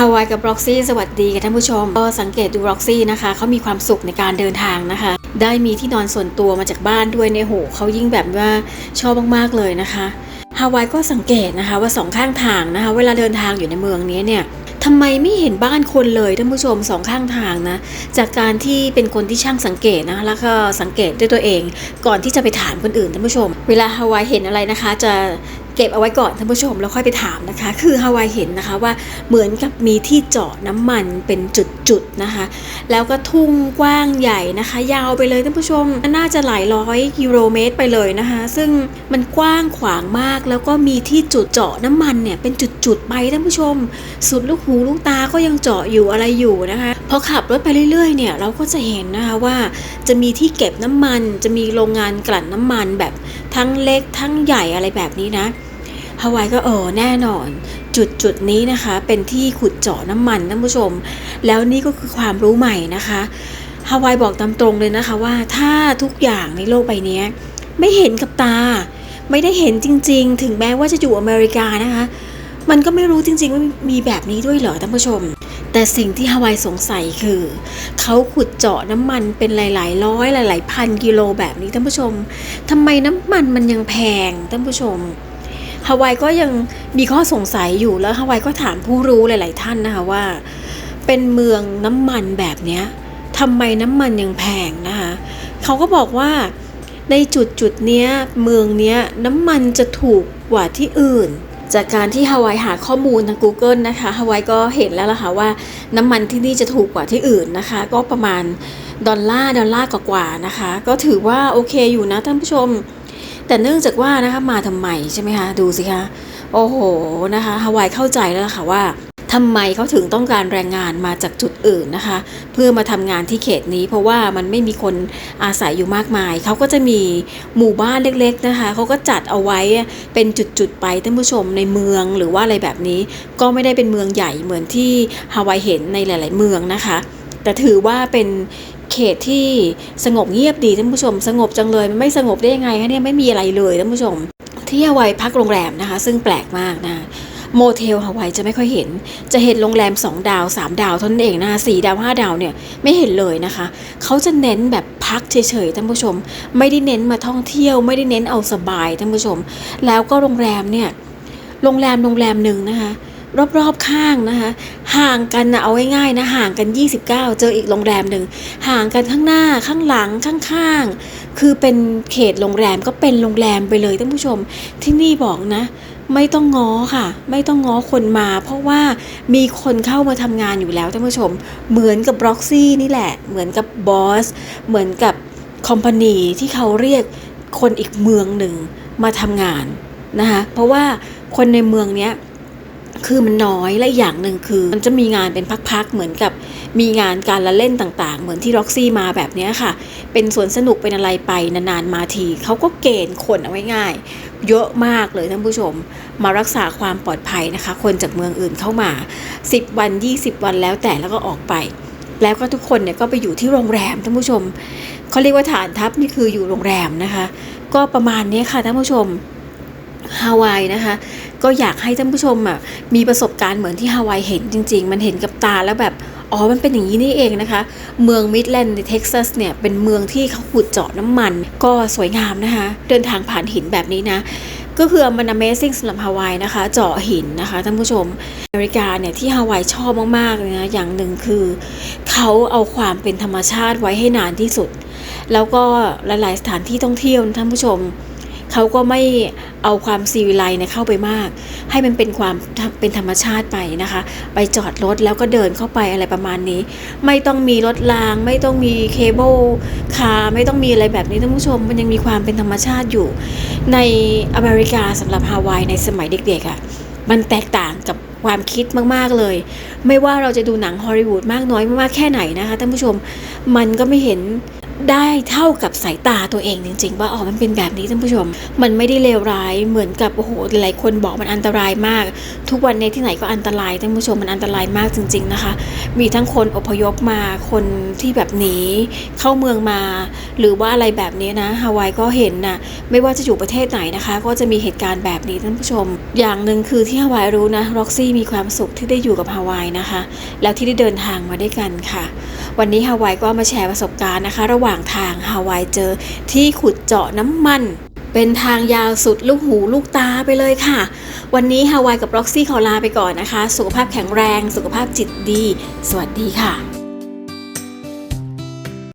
ฮาวายกับ Roxy สวัสดีค่ะท่านผู้ชม ก็สังเกตดู Roxy นะคะเขามีความสุขในการเดินทางนะคะ ได้มีที่นอนส่วนตัวมาจากบ้านด้วยในโหเขายิ่งแบบว่าชอบมากๆเลยนะคะฮาวายก็สังเกตนะคะว่าสองข้างทางนะคะ เวลาเดินทางอยู่ในเมืองนี้เนี่ยทำไมไม่เห็นบ้านคนเลยท่านผู้ชมสองข้างทางนะจากการที่เป็นคนที่ช่างสังเกตนะคะแล้วก็สังเกตด้วยตัวเอง ก่อนที่จะไปถามคนอื่นท่านผู้ชม เวลาฮาวายเห็นอะไรนะคะ จะ เก็บเอาไว้ก่อนท่านผู้ชมแล้วค่อยไปถามนะคะ คือฮาวายเห็นนะคะว่าเหมือนกับมีที่เจาะน้ำมันเป็นจุดๆนะคะ แล้วก็ทุ่งกว้างใหญ่นะคะ ยาวไปเลยท่านผู้ชมน่าจะหลายร้อยกิโลเมตรไปเลยนะคะ ซึ่งมันกว้างขวางมาก แล้วก็มีที่จุดเจาะน้ำมันเนี่ยเป็นจุดๆไปท่านผู้ชม สุดลูกหูลูกตาก็ยังเจาะอยู่อะไรอยู่นะคะพอขับรถไปเรื่อยๆเนี่ยเราก็จะเห็นนะคะว่าจะมีที่เก็บน้ำมัน จะมีโรงงานกลั่นน้ำมันแบบทั้งเล็กทั้งใหญ่อะไรแบบนี้นะ ฮาวายก็เออแน่นอน จุดจุดนี้นะคะ เป็นที่ขุดเจาะน้ำมันท่านผู้ชม แล้วนี่ก็คือความรู้ใหม่นะคะฮาวายบอกตามตรงเลยนะคะว่าถ้าทุกอย่างในโลกใบนี้ไม่เห็นกับตา ไม่ได้เห็นจริง ๆ ถึงแม้ว่าจะอยู่อเมริกานะคะ มันก็ไม่รู้จริงๆว่ามีแบบนี้ด้วยเหรอท่านผู้ชม แต่สิ่งที่ฮาวายสงสัยคือ เขาขุดเจาะน้ำมันเป็นหลาย ๆ ร้อยหลาย ๆ พันกิโลแบบนี้ท่านผู้ชมทำไมน้ำมันมันยังแพงท่านผู้ชม ฮาวายก็ยังมีข้อสงสัยอยู่แล้วฮาวายก็ถามผู้รู้หลาย ๆ ท่านนะคะว่า เป็นเมืองน้ำมันแบบเนี้ยทำไมน้ำมันยังแพงนะคะเขาก็บอกว่าในจุดจุดเนี้ยเมืองเนี้ยน้ำมันจะถูกกว่าที่อื่น จากการที่ฮาวายหาข้อมูลทาง Google นะคะฮาวายก็เห็นแล้วล่ะค่ะว่าน้ำมันที่นี่จะถูกกว่าที่อื่นนะคะ ก็ประมาณดอลลาร์ดอลลาร์กว่าๆนะคะ ก็ถือว่าโอเคอยู่นะท่านผู้ชม แต่เนื่องจากว่านะคะมาทำไมใช่ไหมคะดูสิคะโอ้โหนะคะฮาวายเข้าใจแล้วค่ะว่าทำไมเขาถึงต้องการแรงงานมาจากจุดอื่นนะคะ เพื่อมาทำงานที่เขตนี้ เพราะว่ามันไม่มีคนอาศัยอยู่มากมาย เขาก็จะมีหมู่บ้านเล็กๆนะคะเขาก็จัดเอาไว้เป็นจุดๆไปท่านผู้ชมในเมืองหรือว่าอะไรแบบนี้ ก็ไม่ได้เป็นเมืองใหญ่เหมือนที่ฮาวายเห็นในหลาย ๆ เมืองนะคะ แต่ถือว่าเป็นเขตที่สงบเงียบดีท่านผู้ชม สงบจังเลยมันไม่สงบได้ยังไงคะเนี่ยไม่มีอะไรเลยท่านผู้ชม ที่ฮาวายพักโรงแรมนะคะ ซึ่งแปลกมากนะโมเทลฮาวายจะไม่ค่อยเห็น จะเห็นโรงแรม 2 ดาว 3 ดาวเท่านั้นเองนะคะสี่ดาว 5 ดาวเนี่ยไม่เห็นเลยนะคะ เขาจะเน้นแบบพักเฉยๆท่านผู้ชม ไม่ได้เน้นมาท่องเที่ยว ไม่ได้เน้นเอาสบายท่านผู้ชม แล้วก็โรงแรมเนี่ยโรงแรมโรงแรมหนึ่งนะคะ รอบๆข้างนะคะห่างกันนะเอาง่ายๆนะห่างกัน 29 เจออีกโรงแรมหนึ่งห่างกันข้างหน้าข้างหลังข้างๆ คือเป็นเขตโรงแรมก็เป็นโรงแรมไปเลยท่านผู้ชม ที่นี่บอกนะ ไม่ต้องง้อค่ะ ไม่ต้องง้อคนมา เพราะว่ามีคนเข้ามาทำงานอยู่แล้วท่านผู้ชม เหมือนกับบล็อกซี่นี่แหละ เหมือนกับบอสเหมือนกับคอมพานีที่เขาเรียกคนอีกเมืองหนึ่งมาทำงานนะคะเพราะว่าคนในเมืองเนี้ย คือมันน้อยและอย่างหนึ่งคือ มันจะมีงานเป็นพักๆเหมือนกับ มีงานการละเล่นต่างๆ เหมือนที่ร็อกซี่มาแบบนี้ค่ะ เป็นสวนสนุกเป็นอะไรไปนานๆมาทีเขาก็เกณฑ์คนเอาไว้ง่าย เยอะมากเลยท่านผู้ชม มารักษาความปลอดภัยนะคะ คนจากเมืองอื่นเข้ามา 10 วัน 20 วันแล้วแต่แล้วก็ออกไป แล้วก็ทุกคนเนี่ยก็ไปอยู่ที่โรงแรมท่านผู้ชมเขาเรียกว่าฐานทัพนี่คืออยู่โรงแรมนะคะ ก็ประมาณนี้ค่ะท่านผู้ชม ฮาวายนะคะ ก็อยากให้ท่านผู้ชมอะมีประสบการณ์เหมือนที่ฮาวายเห็นจริง ๆ มันเห็นกับตาแล้วแบบอ๋อ มันเป็นอย่างนี้นี่เองนะคะ เมืองมิดแลนด์ในเท็กซัสเนี่ย เป็นเมืองที่เขาขุดเจาะน้ำมัน ก็สวยงามนะคะ เดินทางผ่านหินแบบนี้นะ ก็คือมัน Amazing สำหรับฮาวายนะคะ เจาะหินนะคะท่านผู้ชม อเมริกาเนี่ย ที่ฮาวายชอบมากๆเลยนะ อย่างหนึ่งคือ เขาเอาความเป็นธรรมชาติไว้ให้นานที่สุด แล้วก็หลายๆสถานที่ท่องเที่ยวท่านผู้ชม เขาก็ไม่เอาความซีวิไลซ์เนี่ยเข้าไปมาก ให้มันเป็นความเป็นธรรมชาติไปนะคะ ไปจอดรถแล้วก็เดินเข้าไปอะไรประมาณนี้ ไม่ต้องมีรถราง ไม่ต้องมีเคเบิลคาร์ไม่ต้องมีอะไรแบบนี้ท่านผู้ชม มันยังมีความเป็นธรรมชาติอยู่ ในอเมริกาสำหรับฮาวายในสมัยเด็กๆอะ่ะมันแตกต่างกับความคิดมากๆเลย ไม่ว่าเราจะดูหนังฮอลลีวูดมากน้อยมากแค่ไหนนะคะท่านผู้ชมมันก็ไม่เห็น ได้เท่ากับสายตาตัวเองจริง ๆ ว่าอ๋อมันเป็นแบบนี้ท่านผู้ชม มันไม่ได้เลวร้ายเหมือนกับโอ้โหหลายคนบอกมันอันตรายมาก ทุกวันในที่ไหนก็อันตรายท่านผู้ชมมันอันตรายมากจริง ๆนะคะ มีทั้งคนอพยพมาคนที่แบบหนีเข้าเมืองมา หรือว่าอะไรแบบนี้นะฮาวายก็เห็นนะไม่ว่าจะอยู่ประเทศไหนนะคะ ก็จะมีเหตุการณ์แบบนี้ท่านผู้ชม อย่างหนึ่งคือที่ฮาวายรู้นะร็อกซี่มีความสุขที่ได้อยู่กับฮาวายนะคะ แล้วที่ได้เดินทางมาด้วยกันค่ะ วันนี้ฮาวายก็มาแชร์ประสบการณ์นะคะระหว่างว่างทางฮาวายเจอที่ขุดเจาะน้ำมัน เป็นทางยาวสุดลูกหูลูกตาไปเลยค่ะ วันนี้ฮาวายกับร็อกซี่ขอลาไปก่อนนะคะ สุขภาพแข็งแรง สุขภาพจิตดี สวัสดีค่ะ